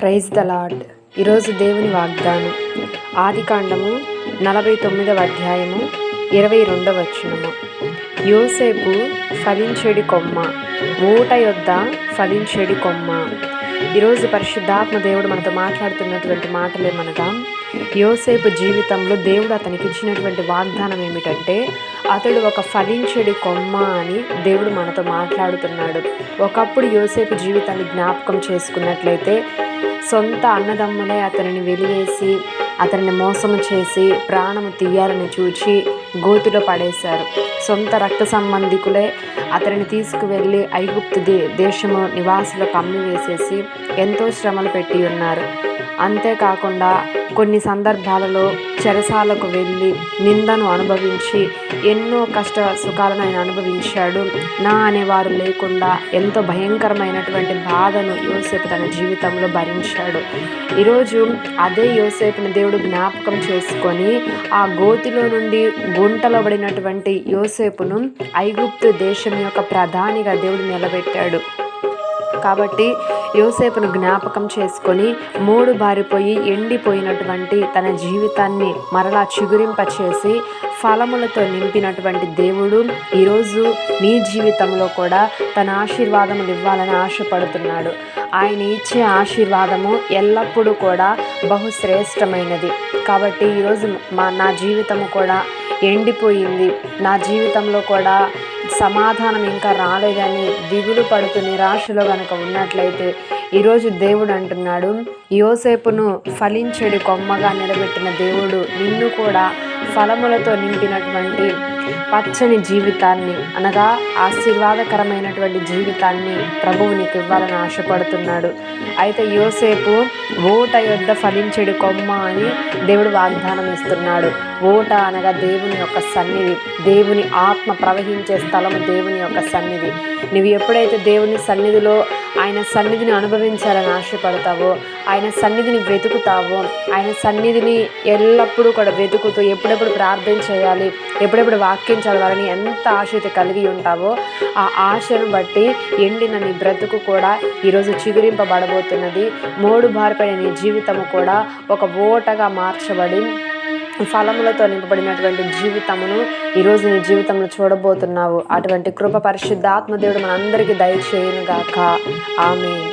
Praise the lord ఈరోజు దేవుని వాగ్దానం. ఆది కాండము నలభై తొమ్మిదవ అధ్యాయము ఇరవై రెండవ వచనము. యోసేపు ఫలించెడి కొమ్మ ఊట యొద్ద ఫలించెడి కొమ్మ. ఈరోజు పరిశుద్ధాత్మ దేవుడు మనతో మాట్లాడుతున్నటువంటి మాటలేమనగా యోసేపు జీవితంలో దేవుడు అతనికి ఇచ్చినటువంటి వాగ్దానం ఏమిటంటే అతడు ఒక ఫలించడి కొమ్మ అని దేవుడు మనతో మాట్లాడుతున్నాడు. ఒకప్పుడు యోసేపు జీవితాన్ని జ్ఞాపకం చేసుకున్నట్లయితే సొంత అన్నదమ్ములే అతనిని వెలివేసి అతన్ని మోసము చేసి ప్రాణము తీయాలని చూచి గోతులో పడేశారు. సొంత రక్త సంబంధికులే అతనిని తీసుకువెళ్ళి ఐగుప్తు దే దేశము నివాసులకు అమ్మి వేసేసి ఎంతో శ్రమలు పెట్టి ఉన్నారు. అంతేకాకుండా కొన్ని సందర్భాలలో చెరసాలకు వెళ్ళి నిందను అనుభవించి ఎన్నో కష్ట సుఖాలను ఆయన అనుభవించాడు. నా అనేవారు లేకుండా ఎంతో భయంకరమైనటువంటి బాధను యోసేపు తన జీవితంలో భరించాడు. ఈరోజు అదే యోసేపును దేవుడు జ్ఞాపకం చేసుకొని ఆ గోతిలో నుండి గుంటలో పడినటువంటి యోసేపును ఐగుప్తు దేశం యొక్క ప్రధానిగా దేవుడు నిలబెట్టాడు. కాబట్టి యోసేపును జ్ఞాపకం చేసుకొని మూడు బారిపోయి ఎండిపోయినటువంటి తన జీవితాన్ని మరలా చిగురింపచేసి ఫలములతో నింపినటువంటి దేవుడు ఈరోజు నీ జీవితంలో కూడా తన ఆశీర్వాదములు ఇవ్వాలని ఆశపడుతున్నాడు. ఆయన ఇచ్చే ఆశీర్వాదము ఎల్లప్పుడూ కూడా బహుశ్రేష్టమైనది. కాబట్టి ఈరోజు మా నా జీవితము కూడా ఎండిపోయింది. నా జీవితంలో కూడా సమాధానం ఇంకా రాలేదని దిగులు పడుతూ నిరాశలో కనుక ఉన్నట్లయితే ఈరోజు దేవుడు అంటున్నాడు. యోసేపును ఫలించడి కొమ్మగా నిలబెట్టిన దేవుడు నిన్ను కూడా ఫలములతో నింపినటువంటి పచ్చని జీవితాన్ని అనగా ఆశీర్వాదకరమైనటువంటి జీవితాన్ని ప్రభువు నీకు ఇవ్వాలని ఆశపడుతున్నాడు. అయితే యోసేపు ఓట యొద్ద ఫలించెడు కొమ్మ అని దేవుడు వాగ్దానం ఇస్తున్నాడు. ఓట అనగా దేవుని యొక్క సన్నిధి దేవుని ఆత్మ ప్రవహించే స్థలం దేవుని యొక్క సన్నిధి. నువ్వు ఎప్పుడైతే దేవుని సన్నిధిలో ఆయన సన్నిధిని అనుభవించాలని ఆశపడతావో. ఆయన సన్నిధిని వెతుకుతావో. ఆయన సన్నిధిని ఎల్లప్పుడూ కూడా వెతుకుతూ ఎప్పుడెప్పుడు ప్రార్థన చేయాలి ఎప్పుడెప్పుడు వాక్యం చదవాలని ఎంత ఆశ కలిగి ఉంటావో ఆ ఆశను బట్టి ఎండిన నీ బ్రతుకు కూడా ఈరోజు చిగురింపబడబోతున్నది. మూడు బారిపడిన నీ జీవితము కూడా ఒక ఓటగా మార్చబడి ఫలములతో నింపబడినటువంటి జీవితమును ఈరోజు నీ జీవితంలో చూడబోతున్నావు. అటువంటి కృప పరిశుద్ధాత్మదేవుడు మనందరికీ దయచేయునుగాక. ఆమె